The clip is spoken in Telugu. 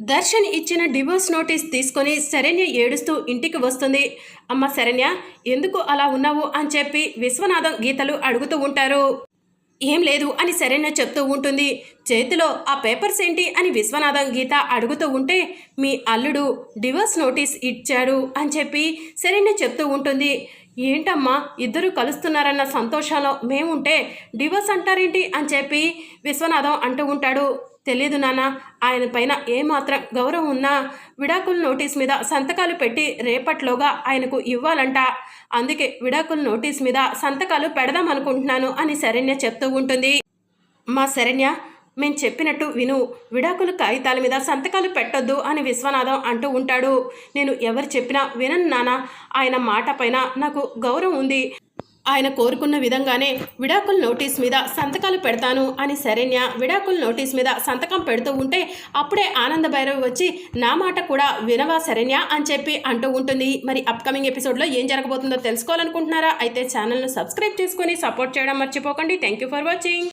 దర్శన్ ఇచ్చిన డివోర్స్ నోటీస్ తీసుకొని శరణ్య ఏడుస్తూ ఇంటికి వస్తుంది. అమ్మ శరణ్య ఎందుకు అలా ఉన్నావు? అని చెప్పి విశ్వనాథం గీతలు అడుగుతూ ఉంటారు. ఏం లేదు అని శరణ్య చెప్తూ ఉంటుంది. చేతిలో ఆ పేపర్స్ ఏంటి అని విశ్వనాథం గీత అడుగుతూ ఉంటే మీ అల్లుడు డివోర్స్ నోటీస్ ఇచ్చాడు అని చెప్పి శరణ్య చెప్తూ ఉంటుంది. ఏంటమ్మా ఇద్దరు కలుస్తున్నారన్న సంతోషంలో మేముంటే డివోర్స్ అంటారేంటి అని చెప్పి విశ్వనాథం అంటూ ఉంటాడు. తెలియదు నాన్న ఆయన పైన ఏమాత్రం గౌరవం ఉన్నా విడాకుల నోటీస్ మీద సంతకాలు పెట్టి రేపట్లోగా ఆయనకు ఇవ్వాలంట. అందుకే విడాకుల నోటీస్ మీద సంతకాలు పెడదాం అనుకుంటున్నాను అని శరణ్య చెప్తూ ఉంటుంది. మా శరణ్య మేము చెప్పినట్టు విను. విడాకుల కాగితాల మీద సంతకాలు పెట్టొద్దు అని విశ్వనాథం అంటూ ఉంటాడు. నేను ఎవరు చెప్పినా వినను నాన్న ఆయన మాట పైన నాకు గౌరవం ఉంది. ఆయన కోరుకున్న విధంగానే విడాకుల నోటీస్ మీద సంతకాలు పెడతాను అని శరణ్య విడాకుల నోటీస్ మీద సంతకం పెడుతూ ఉంటే అప్పుడే ఆనంద భైరవ్ వచ్చి నా మాట కూడా వినవా శరణ్య? అని చెప్పి అంటూ ఉంటుంది. మరి అప్కమింగ్ ఎపిసోడ్లో ఏం జరగబోతుందో తెలుసుకోవాలనుకుంటున్నారా? అయితే ఛానల్ను సబ్స్క్రైబ్ చేసుకొని సపోర్ట్ చేయడం మర్చిపోకండి. Thank you for watching